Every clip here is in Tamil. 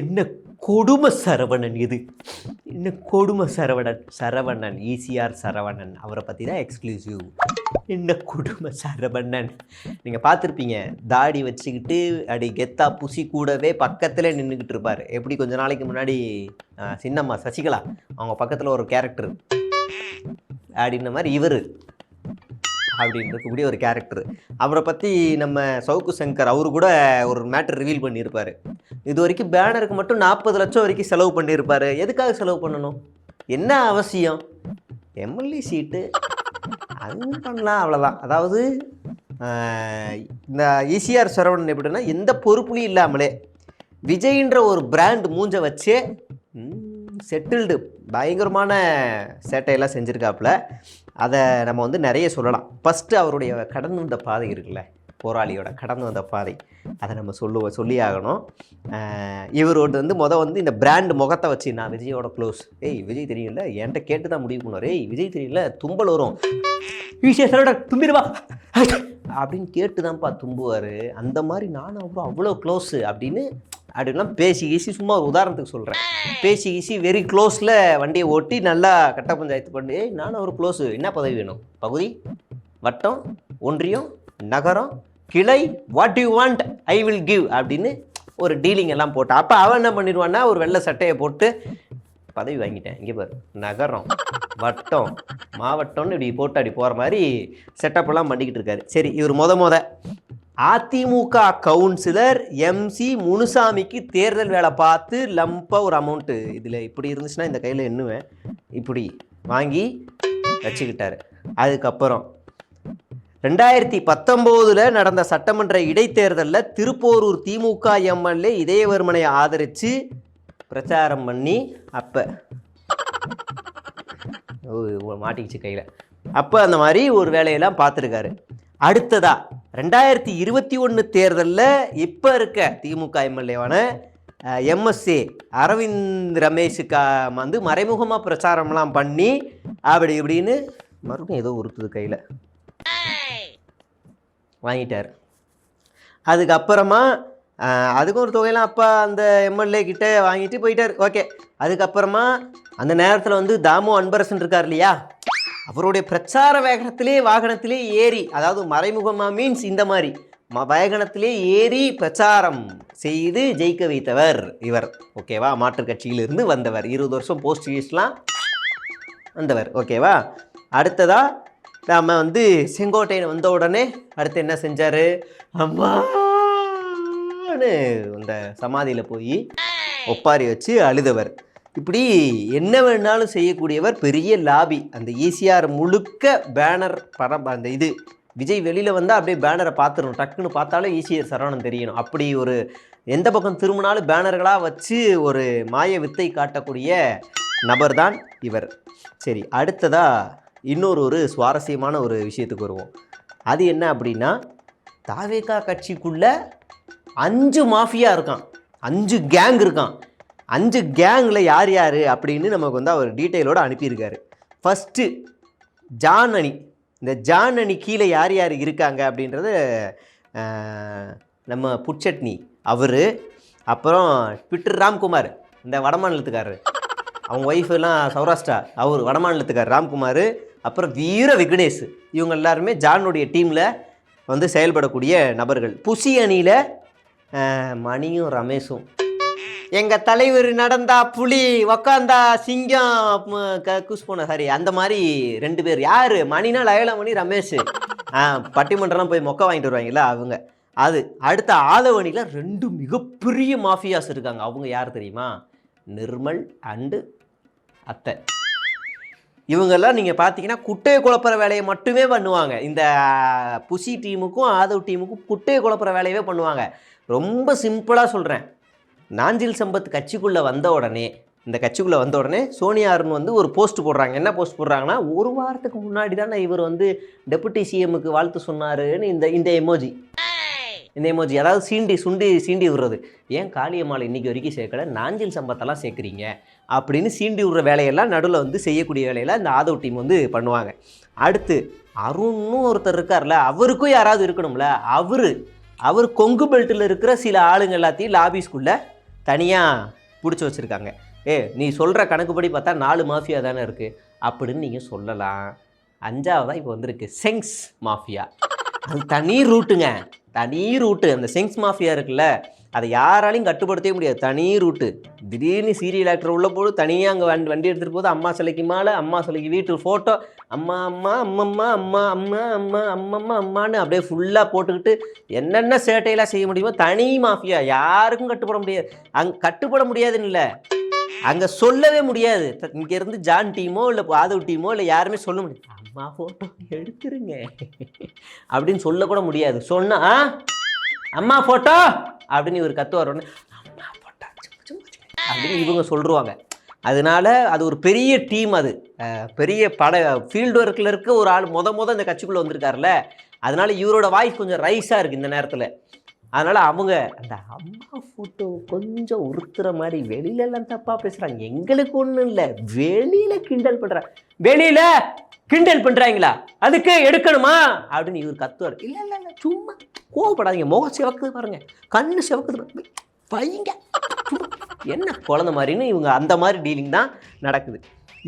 என்ன கொடுமை சரவணன் இது? என்ன கொடுமை சரவணன்? சரவணன் ஈசிஆர் சரவணன். அவரை பற்றி தான் எக்ஸ்க்ளூசிவ் என்ன கொடுமை சரவணன்? நீங்கள் பார்த்துருப்பீங்க தாடி வச்சுக்கிட்டு அடி கெத்தா புசி கூடவே பக்கத்தில் நின்றுக்கிட்டு இருப்பார். எப்படி கொஞ்ச நாளைக்கு முன்னாடி சின்னம்மா சசிகலா அவங்க பக்கத்தில் ஒரு கேரக்டர் அப்படின்ன மாதிரி இவர். அப்படின்னு இருக்கக்கூடிய ஒரு கேரக்டர் அவரை பற்றி நம்ம சவுக்கு சங்கர் அவரு கூட ஒரு மேட்டர் ரிவீல் பண்ணியிருப்பார். இது வரைக்கும் பேனருக்கு மட்டும் நாற்பது லட்சம் வரைக்கும் செலவு பண்ணியிருப்பாரு. எதுக்காக செலவு பண்ணணும்? என்ன அவசியம்? எம்எல்ஏ சீட்டு அது பண்ணலாம் அவ்வளோதான் அதாவது இந்த ஈசிஆர் சரவணன் எப்படின்னா எந்த பொறுப்புலையும் இல்லாமலே விஜய்ன்ற ஒரு பிராண்ட் மூஞ்ச வச்சே செட்டில்டு பயங்கரமான சேட்டையெல்லாம் செஞ்சுருக்காப்புல. அதை நம்ம வந்து நிறைய சொல்லலாம். ஃபஸ்ட்டு அவருடைய கடந்து வந்த பாதை இருக்குல்ல போராளியோட கடந்து வந்த பாதை. அதை நம்ம சொல்லுவோம் சொல்லி ஆகணும். இவரோட வந்து முத வந்து இந்த பிராண்ட் முகத்தை வச்சு நான் விஜயோட க்ளோஸ் ஏய் விஜய் தெரியல என்கிட்ட கேட்டு தான் முடிவு பண்ணுவார். ஏய் விஜய் தெரியல தும்பல் வரும். விசேஷரோட தும்பிடுவா? அப்படின்னு கேட்டு தான்ப்பா தும்புவார். அந்த மாதிரி நானும் அவ்வளோ அவ்வளோ க்ளோஸு அப்படின்னு அப்படின்லாம் பேசி கீசி சும்மா ஒரு உதாரணத்துக்கு சொல்கிறேன் பேசி கீசி வெரி க்ளோஸில் வண்டியை ஓட்டி நல்லா கட்ட பஞ்சாயத்து பண்ணி நானும் ஒரு க்ளோஸு என்ன பதவி வேணும்? பகுதி வட்டம் ஒன்றியம் நகரம் கிளை what you want I will give அப்படின்னு ஒரு டீலிங் எல்லாம் போட்டான் அப்போ அவன் என்ன பண்ணிடுவான்னா ஒரு வெள்ளை சட்டையை போட்டு பதவி வாங்கிட்டேன். இங்கே பாரு நகரம் வட்டம் மாவட்டம்னு இப்படி போட்டு அப்படி போகிற மாதிரி செட்டப் எல்லாம் பண்ணிக்கிட்டு இருக்காரு. சரி இவர் மொத மொதல் அதிமுக கவுன்சிலர் எம்சி முனுசாமிக்கு தேர்தல் வேலை பார்த்து லம்பாக ஒரு அமௌண்ட்டு இதில் இப்படி இருந்துச்சுன்னா இந்த கையில் எண்ணுவேன். இப்படி வாங்கி வச்சுக்கிட்டாரு. அதுக்கப்புறம் ரெண்டாயிரத்தி பத்தொம்போதில் நடந்த சட்டமன்ற இடைத்தேர்தலில் திருப்போரூர் திமுக எம்எல்ஏ இதயவர்மனை ஆதரித்து பிரச்சாரம் பண்ணி அப்போ மாட்டிக்கிச்சு கையில். அப்போ அந்த மாதிரி ஒரு வேலையெல்லாம் பார்த்துருக்காரு. அடுத்ததா ரெண்டாயிரத்தி இருபத்தி ஒன்று தேர்தலில் இப்போ இருக்க திமுக எம்எல்ஏவான எம்எஸ்ஏ அரவிந்த் ரமேஷுக்கா வந்து மறைமுகமாக பிரச்சாரம்லாம் பண்ணி அப்படி இப்படின்னு மறுபடியும் ஏதோ உறுத்துது கையில். வாங்கிட்டார். அதுக்கப்புறமா அதுக்கும் ஒரு தொகையெல்லாம் அப்பா அந்த எம்எல்ஏ கிட்ட வாங்கிட்டு போயிட்டார். ஓகே. அதுக்கப்புறமா அந்த நேரத்தில் வந்து தாமு அன்பரசன் இருக்கார் இல்லையா? அவருடைய பிரச்சார வேகனத்திலே வாகனத்திலே ஏறி அதாவது மறைமுகமாக மீன்ஸ் இந்த மாதிரி ம ஏறி பிரச்சாரம் செய்து ஜெயிக்க வைத்தவர் இவர். ஓகேவா மாற்றுக் கட்சியிலிருந்து வந்தவர். இருபது வருஷம் போஸ்ட் யூஸ்லாம் வந்தவர். ஓகேவா அடுத்ததாக நாம் வந்து செங்கோட்டையன் வந்த உடனே அடுத்து என்ன செஞ்சார்? அம்மான்னு அந்த சமாதியில் போய் ஒப்பாரி வச்சு அழுதவர். இப்படி என்ன வேணாலும் செய்யக்கூடியவர் பெரிய லாபி. அந்த ஈசிஆர் முழுக்க பேனர் படம் அந்த இது. விஜய் வெளியில் வந்தால் அப்படியே பேனரை பார்த்துடணும். டக்குன்னு பார்த்தாலும் ஈசிஆர் சரவணன் தெரியணும். அப்படி ஒரு எந்த பக்கம் திரும்பினாலும் பேனர்களாக வச்சு ஒரு மாய வித்தை காட்டக்கூடிய நபர் தான் இவர். சரி அடுத்ததாக இன்னொரு ஒரு சுவாரஸ்யமான ஒரு விஷயத்துக்கு வருவோம். அது என்ன அப்படின்னா தாவேகா கட்சிக்குள்ளே அஞ்சு மாஃபியா இருக்கான். அஞ்சு கேங் இருக்கான். அஞ்சு கேங்கில் யார் யார் அப்படின்னு நமக்கு வந்து அவர் டீட்டெயிலோடு அனுப்பியிருக்காரு. ஃபஸ்ட்டு ஜான் அணி இந்த ஜான் அணி கீழே யார் யார் இருக்காங்க அப்படின்றது நம்ம புட்சட்னி அவர் அப்புறம் ட்விட்டர் ராம்குமார் இந்த வடமாநிலத்துக்காரர் அவங்க ஒய்ஃப் எல்லாம் சௌராஷ்டிரா அவர் வடமாநிலத்துக்கார் ராம்குமார் அப்புறம் வீர விக்னேஷ். இவங்க எல்லாருமே ஜானுடைய டீமில் வந்து செயல்படக்கூடிய நபர்கள். புசி அணியில் மணியும் ரமேஷும். எங்கள் தலைவர் நடந்தா புலி உக்காந்தா சிங்கம் ம, க போன சாரி அந்த மாதிரி ரெண்டு பேர். யார்? மணினா லயலமணி ரமேஷ். ஆ பட்டிமன்றம்லாம் போய் மொக்க வாங்கிட்டு வருவாங்கல்ல அவங்க. அது அடுத்த ஆதவணியில் ரெண்டு மிகப்பெரிய மாஃபியாஸ் இருக்காங்க. அவங்க யார் தெரியுமா? நிர்மல் அண்டு அத்தை. இவங்கெல்லாம் நீங்கள் பார்த்தீங்கன்னா குட்டையை குழப்புற வேலையை மட்டுமே பண்ணுவாங்க. இந்த புசி டீமுக்கும் ஆதவ் டீமுக்கும் குட்டையை குழப்புற வேலையவே பண்ணுவாங்க. ரொம்ப சிம்பிளாக சொல்கிறேன் நாஞ்சில் சம்பத் கட்சிக்குள்ளே வந்த உடனே இந்த கட்சிக்குள்ளே வந்த உடனே சோனியா அருண் வந்து ஒரு போஸ்ட் போடுறாங்க. என்ன போஸ்ட் போடுறாங்கன்னா ஒரு வாரத்துக்கு முன்னாடி தானே இவர் வந்து டெபுட்டி சிஎம்முக்கு வாழ்த்து சொன்னாருன்னு இந்த இந்த எமோஜி இந்த எமோஜி அதாவது சீண்டி சுண்டி சீண்டி விடுறது. ஏன் காளியம்மாள் இன்றைக்கி வரைக்கும் சேர்க்கலை? நாஞ்சில் சம்பத்தெல்லாம் சேர்க்குறீங்க அப்படின்னு சீண்டி விடுற வேலையெல்லாம் நடுவில் வந்து செய்யக்கூடிய வேலையெல்லாம் இந்த ஆதவ் டீம் வந்து பண்ணுவாங்க. அடுத்து அருண்னு ஒருத்தர் இருக்கார்ல அவருக்கும் யாராவது இருக்கணும்ல? அவர் அவர் கொங்கு பெல்ட்டில் இருக்கிற சில ஆளுங்க எல்லாத்தையும் லாபிஸ்குள்ளே தனியாக பிடிச்சி வச்சுருக்காங்க. ஏ நீ சொல்கிற கணக்குப்படி பார்த்தா நாலு மாஃபியா தானே இருக்குது அப்படின்னு நீங்கள் சொல்லலாம். அஞ்சாவதாக இப்போ வந்திருக்கு. செங்ஸ் மாஃபியா அது தனி ரூட்டுங்க தனி ரூட்டு அந்த செங்ஸ் மாஃபியா இருக்குல்ல அதை யாராலையும் கட்டுப்படுத்தவே முடியாது. தனி ரூட்டு திடீர்னு சீரியல் ஆக்டர் உள்ள போது தனியாக அங்கே வண்டி வண்டி எடுத்துகிட்டு போது அம்மா சிலைக்கு மேலே அம்மா சிலைக்கு வீட்டு ஃபோட்டோ அம்மா அம்மா அம்மம்மா அம்மா அம்மா அம்மா அம்மம்மா அம்மான்னு அப்படியே ஃபுல்லாக போட்டுக்கிட்டு என்னென்ன சேட்டையெல்லாம் செய்ய முடியுமோ தனி மாஃபியா யாருக்கும் கட்டுப்பட முடியாது. அங்கே கட்டுப்பட முடியாதுன்னு இல்லை. அங்கே சொல்லவே முடியாது. இங்கேருந்து ஜான் டீமோ இல்லை பாதவ் டீமோ இல்லை யாருமே சொல்ல முடியாது. அம்மா ஃபோட்டோ எடுத்துருங்க. அப்படின்னு சொல்லக்கூட முடியாது. சொன்னா "ஆ, அம்மா ஃபோட்டோ அப்படின்னு இவர் கத்துவார் உடனே அப்படின்னு இவங்க சொல்கிறாங்க அதனால அது ஒரு பெரிய டீம் அது. பெரிய பட ஃபீல்டு ஒர்க்கில் இருக்க ஒரு ஆள் முத முத இந்த கட்சிக்குள்ளே வந்திருக்காருல்ல. அதனால இவரோட வாய்ஸ் கொஞ்சம் ரைஸாக இருக்குது இந்த நேரத்தில். அதனால் அவங்க அந்த அம்மா ஃபோட்டோ கொஞ்சம் உறுத்துற மாதிரி வெளியில எல்லாம் தப்பா எங்களுக்கு ஒன்றும் இல்லை. வெளியில் கிண்டல் பண்ணுறாங்க வெளியில் கிண்டல் பண்ணுறாங்களா அதுக்கு எடுக்கணுமா? அப்படின்னு இவர் கத்துவார். இல்லை இல்லை இல்லை சும்மா கோவப்படாதீங்க. முகம் சிவக்குது பாருங்க. கண்ணு சிவக்குது பையங்க என்ன குழந்த மாதிரின்னு இவங்க அந்த மாதிரி டீலிங் தான் நடக்குது.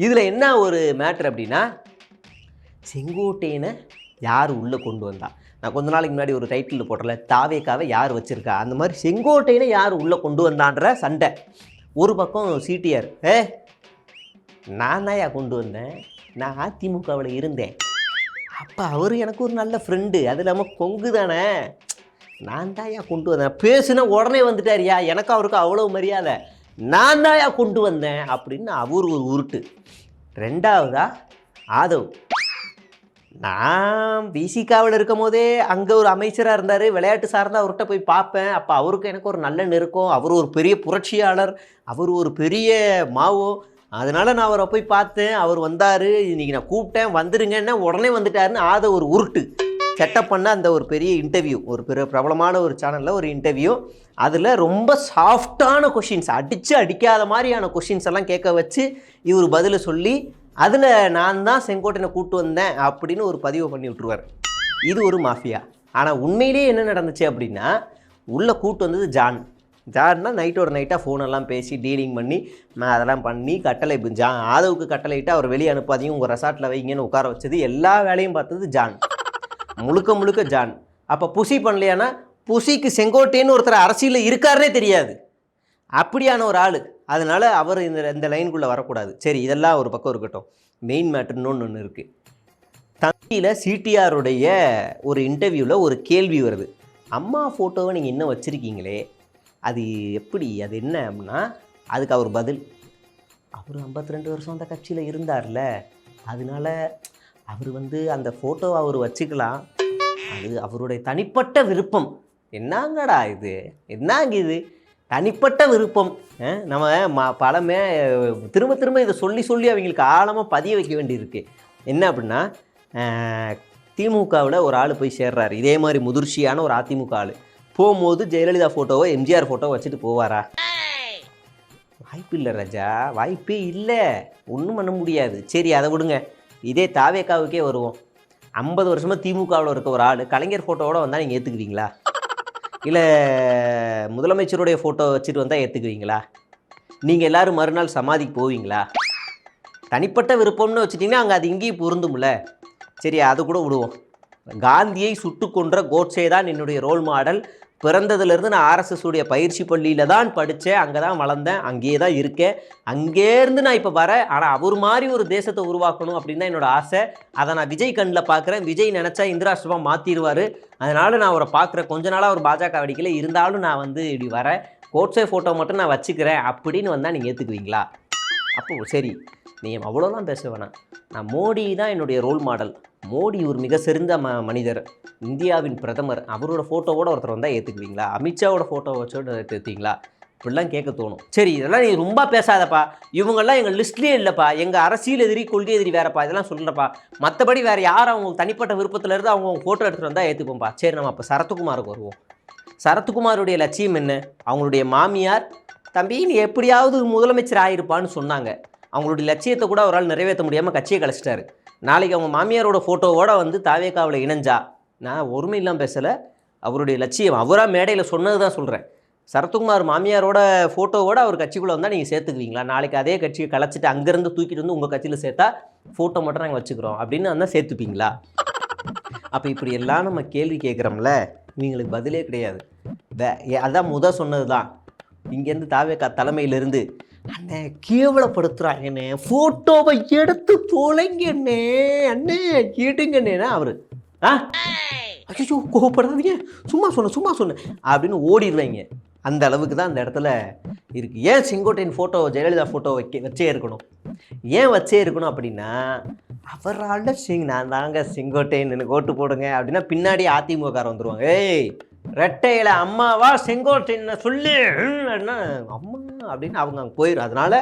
இதில் என்ன ஒரு மேட்ரு அப்படின்னா செங்கோட்டையனை யார் உள்ளே கொண்டு வந்தா? நான் கொஞ்ச நாளைக்கு முன்னாடி ஒரு டைட்டில் போட்டல தாவேக்காவை யார் வச்சிருக்கா? அந்த மாதிரி செங்கோட்டையனை யார் உள்ளே கொண்டு வந்தான்ற சண்டை. ஒரு பக்கம் சிடிஆர் ஏ நான் தான் கொண்டு வந்தேன். நான் அதிமுகவில் இருந்தேன். அப்போ அவர் எனக்கு ஒரு நல்ல ஃப்ரெண்டு அது இல்லாமல் கொங்கு தானே. நான் தான் கொண்டு வந்தேன். பேசுனா உடனே வந்துட்டாருயா. எனக்கு அவருக்கு அவ்வளோ மரியாதை. நான் தான் கொண்டு வந்தேன். அப்படின்னு அவர் ஒரு உருட்டு. ரெண்டாவதா ஆதவ். நான் பிசிகாவில் இருக்கும் போதே அங்கே ஒரு அமைச்சராக இருந்தார் விளையாட்டு சார்ந்த அவர்கிட்ட போய் பார்ப்பேன். அப்போ அவருக்கு எனக்கு ஒரு நல்ல நெருக்கம். அவர் ஒரு பெரிய புரட்சியாளர். அவர் ஒரு பெரிய மாவோ. அதனால் நான் அவரை போய் பார்த்தேன். அவர் வந்தார். இன்றைக்கி நான் கூப்பிட்டேன். வந்துருங்கன்னா உடனே வந்துட்டாருன்னு ஆத ஒரு உருட்டு. செட்டப் பண்ண அந்த ஒரு பெரிய இன்டர்வியூ ஒரு பெரிய பிரபலமான ஒரு சேனலில் ஒரு இன்டர்வியூ அதில் ரொம்ப சாஃப்டான கொஷின்ஸ் அடித்து அடிக்காத மாதிரியான கொஷின்ஸ் எல்லாம் கேட்க வச்சு இவர் பதிலை சொல்லி அதில் நான் தான் செங்கோட்டையனை கூட்டு வந்தேன் அப்படின்னு ஒரு பதிவு பண்ணி விட்ருவார் இது ஒரு மாஃபியா. ஆனால் உண்மையிலேயே என்ன நடந்துச்சு அப்படின்னா உள்ளே கூட்டு வந்தது ஜான். ஜான்னா நைட்டோட நைட்டாக ஃபோனெல்லாம் பேசி டீலிங் பண்ணி நான் அதெல்லாம் பண்ணி கட்டளை ஜான் ஆதவுக்கு கட்டளைட்டு அவர் வெளியே அனுப்பாதீங்க உங்கள் ரெசார்ட்டில் வைங்கன்னு உட்கார வச்சது எல்லா வேலையும் பார்த்தது ஜான். முழுக்க முழுக்க ஜான். அப்போ புசி பண்ணலையானா புசிக்கு செங்கோட்டைன்னு ஒருத்தர் அரசியலில் இருக்காருனே தெரியாது. அப்படியான ஒரு ஆள். அதனால் அவர் இந்த இந்த லைனுக்குள்ளே வரக்கூடாது. சரி இதெல்லாம் ஒரு பக்கம் இருக்கட்டும். மெயின் மேட்டர்னு ஒன்று இருக்குது தந்தியில் சிடிஆருடைய ஒரு இன்டர்வியூவில் ஒரு கேள்வி வருது. அம்மா ஃபோட்டோவை நீங்கள் இன்னும் வச்சுருக்கீங்களே? அது எப்படி? அது என்ன? அப்படின்னா அதுக்கு அவர் பதில் அவர் 52 ரெண்டு வருஷம் அந்த கட்சியில் இருந்தார்ல. அதனால அவர் வந்து அந்த ஃபோட்டோவை அவர் வச்சுக்கலாம். அது அவருடைய தனிப்பட்ட விருப்பம். என்னங்கடா இது? என்னங்க இது? தனிப்பட்ட விருப்பம். நம்ம ம பழமே திரும்ப திரும்ப இதை சொல்லி சொல்லி அவங்களுக்கு ஆழமாக பதிய வைக்க வேண்டியிருக்கு. என்ன அப்படின்னா திமுகவில் ஒரு ஆள் போய் சேர்றாரு. இதே மாதிரி முதிர்ச்சியான ஒரு அதிமுக ஆள். போகும்போது ஜெயலலிதா ஃபோட்டோவை எம்ஜிஆர் ஃபோட்டோ வச்சுட்டு போவாரா? வாய்ப்பு இல்லை ராஜா. வாய்ப்பே இல்லை. ஒன்றும் பண்ண முடியாது. சரி அதை விடுங்க. இதே தாவேக்காவுக்கே வருவோம். ஐம்பது வருஷமாக திமுகவில் இருக்க ஒரு ஆள். கலைஞர் ஃபோட்டோவோட வந்தால் நீங்கள் ஏற்றுக்குவீங்களா இல்லை முதலமைச்சருடைய ஃபோட்டோ வச்சுட்டு வந்தால் ஏற்றுக்குவீங்களா நீங்கள் எல்லாரும் மறுநாள் சமாதிக்கு போவீங்களா? தனிப்பட்ட விருப்பம்னு வச்சுட்டிங்கன்னா அங்கே அது இங்கேயும் பொருந்தும்ல. சரி அது கூட விடுவோம். காந்தியை சுட்டு கொன்ற கோட்ஸே தான் என்னுடைய ரோல் மாடல் பிறந்ததுலேருந்து நான் ஆர்எஸ்எஸ் உடைய பயிற்சி பள்ளியில் தான் படித்தேன் அங்கே தான் வளர்ந்தேன். அங்கேயே தான் இருக்கேன். அங்கேருந்து நான் இப்போ வரேன். ஆனால் அவர் மாதிரி ஒரு தேசத்தை உருவாக்கணும் அப்படின்னு தான் என்னோட ஆசை. அதை நான் விஜய் கண்ணில் பார்க்குறேன். விஜய் நினச்சா இந்திராஷ்டிரமா மாற்றிடுவார் அதனால் நான் அவரை பார்க்குறேன். கொஞ்ச நாளாக அவர் பாஜக வெடிக்கல இருந்தாலும் நான் வந்து இப்படி வரேன். கோட்ஸே ஃபோட்டோ மட்டும் நான் வச்சுக்கிறேன். அப்படின்னு வந்தால் நீங்கள் ஏற்றுக்குவீங்களா அப்போ சரி. நீங்கள் அவ்வளோலாம் பேச வேணாம். நான் மோடி தான் என்னுடைய ரோல் மாடல் மோடி ஒரு மிக சிறந்த ம மனிதர். இந்தியாவின் பிரதமர். அவரோட ஃபோட்டோவோட ஒருத்தர் வந்தால் ஏற்றுக்குவீங்களா அமித்ஷாவோட ஃபோட்டோ வச்சோட ஏற்றுக்குவீங்களா இப்படிலாம் கேட்க தோணும். சரி இதெல்லாம் நீ ரொம்ப பேசாதப்பா. இவங்கெல்லாம் எங்கள் லிஸ்ட்லேயே இல்லைப்பா. எங்கள் அரசியல் எதிரி கொள்கை எதிரி வேறப்பா. இதெல்லாம் சொல்கிறப்பா மற்றபடி வேறு யார் அவங்க தனிப்பட்ட விருப்பத்திலேருந்து அவங்க ஃபோட்டோ எடுத்துகிட்டு வந்தால் ஏற்றுப்போம்ப்பா சரி நம்ம அப்போ சரத்குமாருக்கு வருவோம். சரத்குமாருடைய லட்சியம் என்ன? அவங்களுடைய மாமியார் தம்பி நீ எப்படியாவது முதலமைச்சர் ஆயிருப்பான்னு சொன்னாங்க. அவங்களுடைய லட்சியத்தை கூட அவரால் நிறைவேற்ற முடியாமல் கட்சியை கழிச்சிட்டாரு நாளைக்கு அவங்க மாமியாரோட ஃபோட்டோவோட வந்து தாவேக்காவில் இணைஞ்சா நான் ஒருமை இல்லாமல் பேசலை. அவருடைய லட்சியம் அவராக மேடையில் சொன்னது தான் சொல்கிறேன் சரத்குமார் மாமியாரோட ஃபோட்டோவோட அவர் கட்சிக்குள்ளே வந்தால் நீங்கள் சேர்த்துக்குவீங்களா? நாளைக்கு அதே கட்சியை கலைச்சிட்டு அங்கேருந்து தூக்கிட்டு வந்து உங்கள் கட்சியில் சேர்த்தா ஃபோட்டோ மட்டும் நாங்கள் வச்சுக்கிறோம். அப்படின்னு வந்தால் சேர்த்துப்பீங்களா? அப்போ இப்படி எல்லாம் நம்ம கேள்வி கேட்குறோம்ல இவங்களுக்கு பதிலே கிடையாது. வே- அதான் முத சொன்னது தான் இங்கேருந்து தாவேக்கா தலைமையிலிருந்து அண்ணே கேவலப்படுத்துகிறாங்கண்ணே ஃபோட்டோவை எடுத்து தொலைங்கண்ணே. அண்ணே கேட்டுங்கண்ணேனா அவர்? ஆ? ஐயோ கோவப்படாதீங்க. சும்மா சொன்னேன் சும்மா சொன்னேன் அப்படின்னு ஓடிடுவாங்க அந்த அளவுக்கு தான் அந்த இடத்துல இருக்குது ஏன் செங்கோட்டையின் ஃபோட்டோ ஜெயலலிதா ஃபோட்டோ வைக்க வச்சே இருக்கணும்? ஏன் வச்சே இருக்கணும் அப்படின்னா அவரால் சிங் நான் தாங்க செங்கோட்டையன் எனக்கு ஓட்டு போடுங்க அப்படின்னா பின்னாடி அதிமுகக்காரன் வந்துடுவாங்க ஏய் ரெட்டையில அம்மாவா செங்கோட்டைன்னு சொல்லு. அப்படின்னா அம்மா அப்படின்னு அவங்க அங்கே போயிடும் அதனால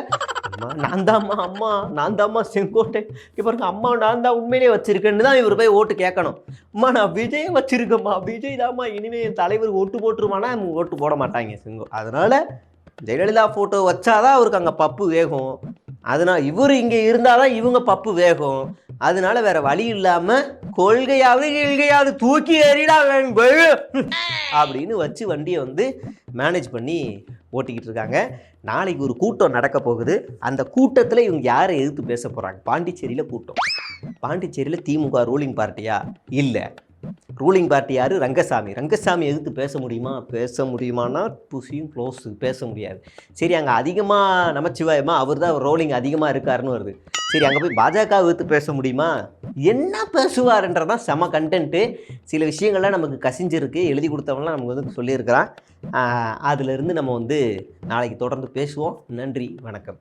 அம்மா நான் தாம்மா அம்மா நான் தாம்மா செங்கோட்டை. இப்போ பாருங்க அம்மா நான் தான் உண்மையிலேயே வச்சிருக்கேன்னு தான் இவர் போய் ஓட்டு கேட்கணும். அம்மா நான் விஜய் வச்சிருக்கேம்மா. விஜய் தாம்மா இனிமேல் என் தலைவர் ஓட்டு போட்டுருமானா அவங்க ஓட்டு போட மாட்டாங்க செங்கோ. அதனால ஜெயலலிதா ஃபோட்டோ வச்சாதான் அவருக்கு அங்கே பப்பு வேகும். அதனால் இவர் இங்கே இருந்தால் தான் இவங்க பப்பு வேகும். அதனால வேற வழி இல்லாமல் கொள்கையாவது கொள்கையாவது தூக்கி எறிடா வேணும் அப்படின்னு வச்சு வண்டியை வந்து மேனேஜ் பண்ணி ஓட்டிக்கிட்டு இருக்காங்க. நாளைக்கு ஒரு கூட்டம் நடக்க போகுது. அந்த கூட்டத்தில் இவங்க யாரை எதிர்த்து பேச போகிறாங்க பாண்டிச்சேரியில் கூட்டம். பாண்டிச்சேரியில் திமுக ரூலிங் பார்ட்டியா இல்லை. ரூலிங் பார்ட்டி யார்? ரங்கசாமி. ரங்கசாமி எதிர்த்து பேச முடியுமா? பேச முடியுமானா புசியும் க்ளோஸ் பேச முடியாது. சரி அங்கே அதிகமாக நமச்சிவாயமா அவர் தான் ரோலிங் அதிகமாக இருக்காருன்னு வருது. சரி அங்கே போய் பாஜக எதிர்த்து பேச முடியுமா? என்ன பேசுவாருன்றதான் செம கண்டென்ட்டு சில விஷயங்கள்லாம் நமக்கு கசிஞ்சிருக்கு. எழுதி கொடுத்தவங்களாம் நமக்கு வந்து சொல்லியிருக்கிறான். அதிலிருந்து நம்ம வந்து நாளைக்கு தொடர்ந்து பேசுவோம். நன்றி வணக்கம்.